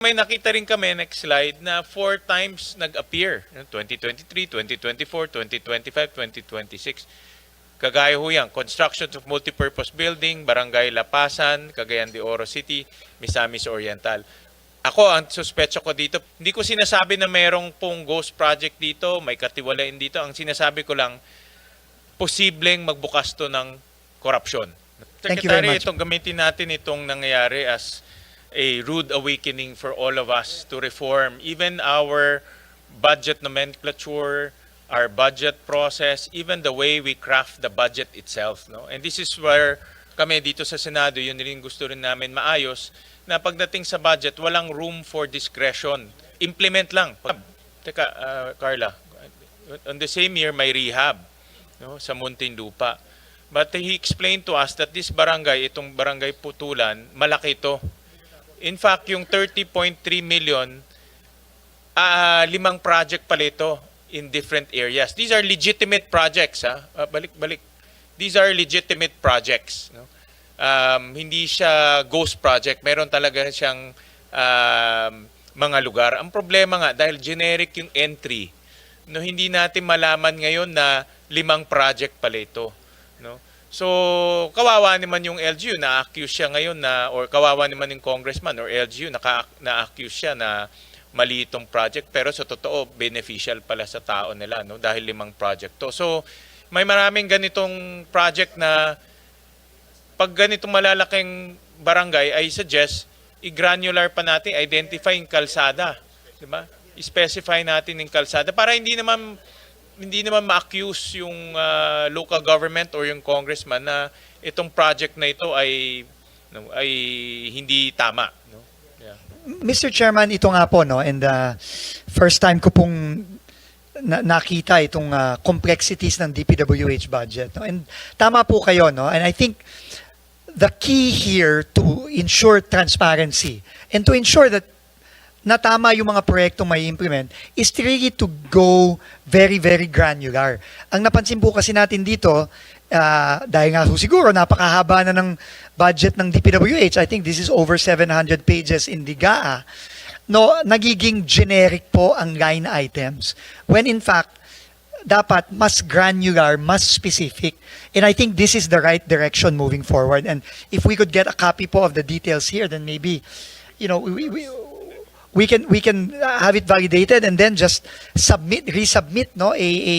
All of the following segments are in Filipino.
May nakita rin kami, next slide, na four times nag-appear. 2023, 2024, 2025, 2026. Kagaya ho yan, constructions of multipurpose building, Barangay Lapasan, Cagayan de Oro City, Misamis Oriental. Ako, ang suspecho ko dito, hindi ko sinasabi na merong pong ghost project dito, may katiwalain dito. Ang sinasabi ko lang, posibleng magbukas to ng korupsyon. Thank you very Secretary, much. itong gamitin natin itong nangyayari as a rude awakening for all of us to reform even our budget nomenclature, our budget process, even the way we craft the budget itself. No? And this is where kami dito sa Senado, yun rin gusto rin namin maayos, na pagdating sa budget, walang room for discretion. Implement lang. Pag, teka, ah, Carla, on the same year, may rehab no, sa Muntinlupa. But he explained to us that this barangay, itong barangay Putulan, malaki ito. In fact, yung 30.3 million, ah limang project pala ito in different areas. These are legitimate projects. Ha? Ah, balik, balik. These are legitimate projects. No? Um, hindi siya ghost project. Meron talaga siyang um, mga lugar. Ang problema nga, dahil generic yung entry, no, hindi natin malaman ngayon na limang project pala ito. No? So, kawawa naman yung LGU, na-accuse siya ngayon na, or kawawa naman yung congressman or LGU, naka, na-accuse siya na mali itong project, pero sa totoo, beneficial pala sa tao nila, no? dahil limang project to. So, may maraming ganitong project na pag ganitong malalaking barangay, I suggest, i-granular pa natin, identify yung kalsada. Di ba? I-specify natin yung kalsada para hindi naman hindi naman ma-accuse yung ah, local government or yung congressman na itong project na ito ay no, ay hindi tama, no? Yeah. Mr. Chairman, ito nga po, no, and uh, first time ko pong na- nakita itong uh, complexities ng DPWH budget. No? And tama po kayo, no? And I think the key here to ensure transparency and to ensure that na tama yung mga proyektong may implement is really to go very, very granular. Ang napansin po kasi natin dito, ah, dahil nga siguro napakahaba na ng budget ng DPWH, I think this is over 700 pages in the GAA, no, nagiging generic po ang line items. When in fact, dapat mas granular, mas specific. And I think this is the right direction moving forward. And if we could get a copy po of the details here, then maybe, you know, we, we, we can we can have it validated and then just submit resubmit no a a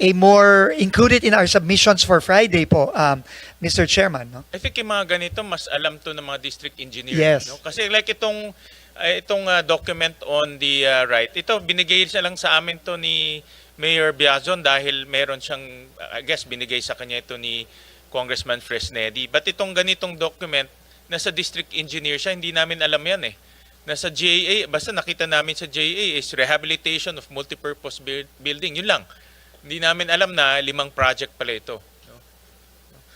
a more included in our submissions for Friday po um, Mr. Chairman no I think yung mga ganito mas alam to ng mga district engineer, Yes. no? Kasi like itong uh, itong uh, document on the uh, right, ito binigay siya lang sa amin to ni Mayor Biazon dahil meron siyang I guess binigay sa kanya ito ni Congressman Fresnedi. But itong ganitong document nasa district engineer siya, hindi namin alam yan eh. Nasa JA, basta nakita namin sa JA is rehabilitation of multipurpose buil- building. Yun lang. Hindi namin alam na limang project pala ito.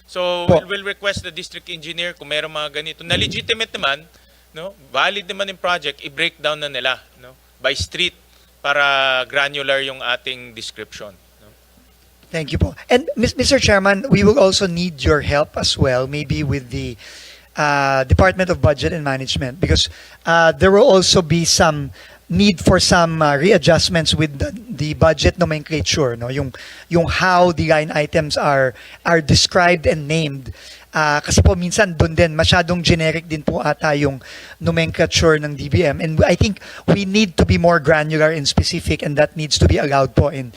So, we'll, we'll request the district engineer kung meron mga ganito. Na legitimate naman, no? valid naman yung project, i-break down na nila no? by street para granular yung ating description. No? Thank you po. And Mr. Chairman, we will also need your help as well, maybe with the uh, Department of Budget and Management, because uh, there will also be some need for some uh, readjustments with the, the budget nomenclature, no? Yung yung how the line items are are described and named. Ah, kasi po minsan doon din masyadong generic din po ata yung nomenclature ng DBM and I think we need to be more granular and specific and that needs to be allowed po in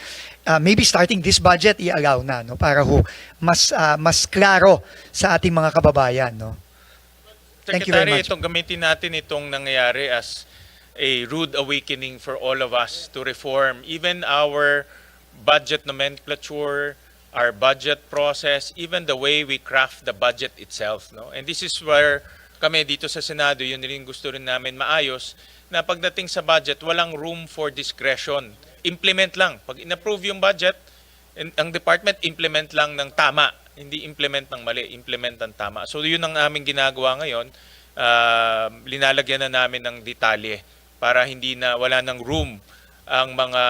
uh, maybe starting this budget i-allow na no para ho mas ah, mas klaro sa ating mga kababayan no. Thank you very Secretary, much. itong gamitin natin itong nangyayari as a rude awakening for all of us to reform even our budget nomenclature, our budget process, even the way we craft the budget itself. No? And this is where kami dito sa Senado, yun rin gusto rin namin maayos, na pagdating sa budget, walang room for discretion. Implement lang. Pag in-approve yung budget, ang department implement lang ng tama, hindi implement ng mali, implement ng tama. So yun ang aming ginagawa ngayon. Ah, linalagyan na namin ng detalye para hindi na wala ng room ang mga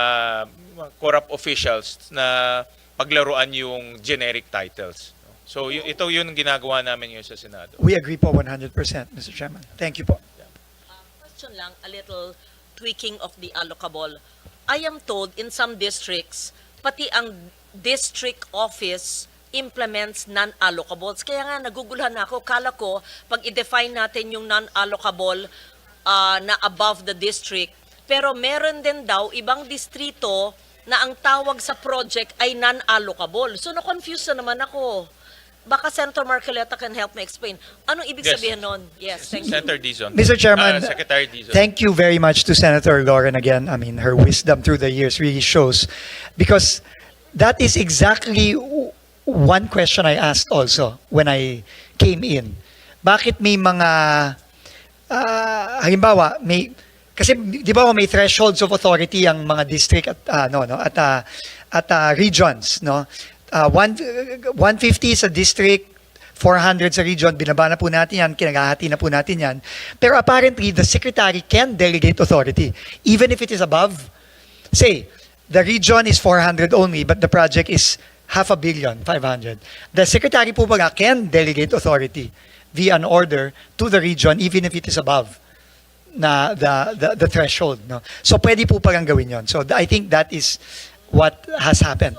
corrupt officials na paglaruan yung generic titles. So y- ito yun ang ginagawa namin ngayon sa Senado. We agree po 100%, Mr. Chairman. Thank you po. question lang, a little tweaking of the allocable. I am told in some districts, pati ang district office implements non-allocables. Kaya nga naguguluhan ako, kala ko pag i-define natin yung non-allocable ah, na above the district, pero meron din daw ibang distrito na ang tawag sa project ay non-allocable. So na-confuse na naman ako. Baka Senator Marcoleta can help me explain. Anong ibig Yes. sabihin nun? Yes, thank you. Senator Dizon. Mr. Chairman, Ah, Secretary Dizon. thank you very much to Senator Lauren again. I mean, her wisdom through the years really shows because that is exactly one question I asked also when I came in. Bakit may mga ah, halimbawa, may kasi di ba may thresholds of authority ang mga district at ah, no no at ah, at ah, regions no. Ah, one, 150 sa district, 400 sa region, binaba na po natin yan, kinagahati na po natin yan. Pero apparently, the secretary can delegate authority, even if it is above. Say, the region is 400 only, but the project is half a billion, 500. The secretary po baga can delegate authority via an order to the region, even if it is above na the, the, the threshold. No? So pwede po palang gawin yon. So I think that is what has happened.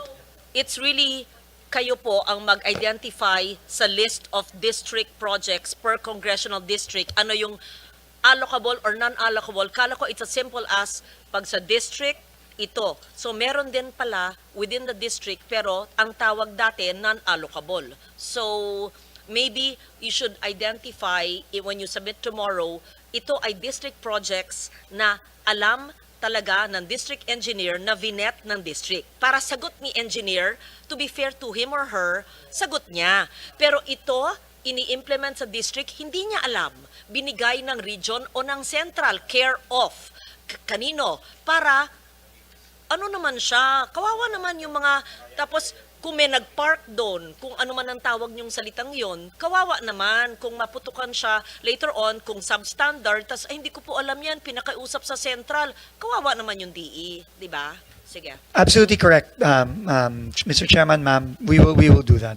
It's really kayo po ang mag-identify sa list of district projects per congressional district. Ano yung allocable or non-allocable. Kala ko it's as simple as pag sa district, ito. So meron din pala within the district pero ang tawag dati non-allocable. So maybe you should identify eh, when you submit tomorrow, ito ay district projects na alam talaga ng district engineer na vinet ng district. Para sagot ni engineer, to be fair to him or her, sagot niya. Pero ito, ini-implement sa district, hindi niya alam. Binigay ng region o ng central, care of. Kanino? Para ano naman siya, kawawa naman yung mga, tapos kung may nag-park doon, kung ano man ang tawag niyong salitang yon, kawawa naman kung maputukan siya later on, kung substandard, tas ay hindi ko po alam yan, pinakausap sa central, kawawa naman yung DE, di ba? Sige. Absolutely correct, um, um, Mr. Chairman, ma'am. We will we will do that.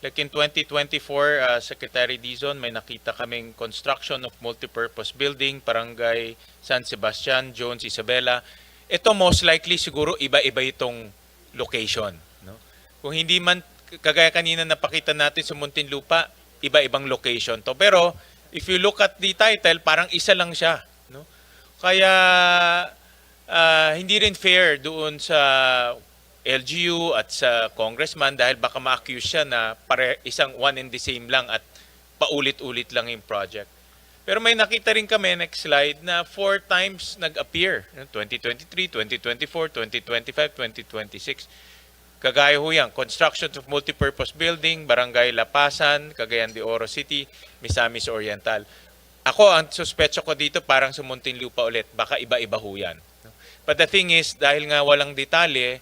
Like in 2024, uh, Secretary Dizon, may nakita kaming construction of multipurpose building, Barangay San Sebastian, Jones, Isabela. Ito most likely siguro iba-iba itong location. No? Kung hindi man, kagaya kanina napakita natin sa Muntinlupa, iba-ibang location to. Pero if you look at the title, parang isa lang siya. No? Kaya ah, hindi rin fair doon sa LGU at sa congressman dahil baka ma-accuse siya na pare isang one and the same lang at paulit-ulit lang yung project. Pero may nakita rin kami, next slide, na four times nag-appear. 2023, 2024, 2025, 2026. Kagaya ho yan, construction of multipurpose building, Barangay Lapasan, Cagayan de Oro City, Misamis Oriental. Ako, ang suspecho ko dito parang sa Muntinlupa ulit. Baka iba-iba ho yan. But the thing is, dahil nga walang detalye,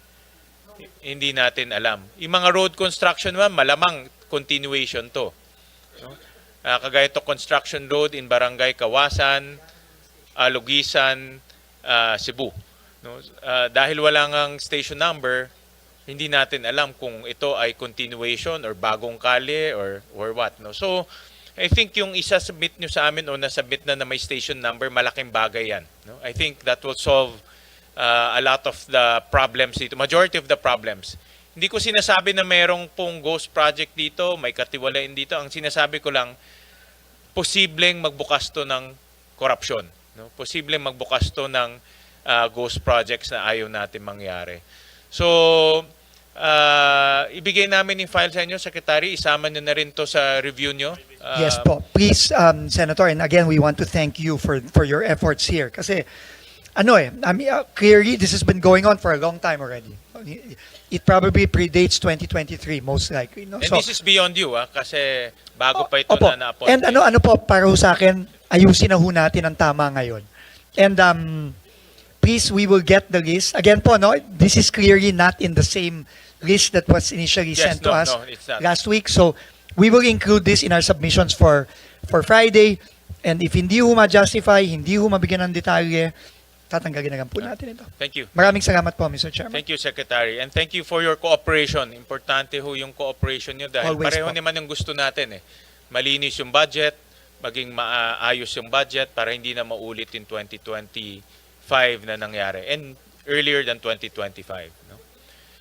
hindi natin alam. Yung mga road construction naman, malamang continuation to. No? Ah, kagaya to construction road in Barangay Kawasan, ah, Lugisan, ah, Cebu. No? Ah, dahil wala ngang station number, hindi natin alam kung ito ay continuation or bagong kali or or what no so I think yung isa submit nyo sa amin o nasubmit na na may station number malaking bagay yan no I think that will solve uh, a lot of the problems dito majority of the problems hindi ko sinasabi na merong pong ghost project dito may katiwalain dito ang sinasabi ko lang posibleng magbukas to ng korupsyon no posibleng magbukas to ng uh, ghost projects na ayaw natin mangyari So, uh, ibigay namin yung file sa inyo, Secretary. Isama nyo na rin to sa review nyo. Uh, Yes po. Please, um, Senator, and again, we want to thank you for for your efforts here. Kasi, ano eh, I mean, uh, clearly, this has been going on for a long time already. It probably predates 2023, most likely. No? And this is beyond you, ah, kasi bago pa ito Opo. na na-appoint. And ano, ano po, para sa akin, ayusin na ho natin ang tama ngayon. And um, please, we will get the list. Again po, no, this is clearly not in the same list that was initially Yes, sent to no, us no, it's not. last week. So, we will include this in our submissions for for Friday. And if hindi ho ma-justify, hindi ho mabigyan ng detalye, tatanggalin na lang po natin ito. Thank you. Maraming salamat po, Mr. Chairman. Thank you, Secretary. And thank you for your cooperation. Importante ho yung cooperation nyo dahil Always pareho po. naman yung gusto natin eh. Malinis yung budget, maging maayos yung budget para hindi na maulit in 2025 na nangyari and earlier than 2025.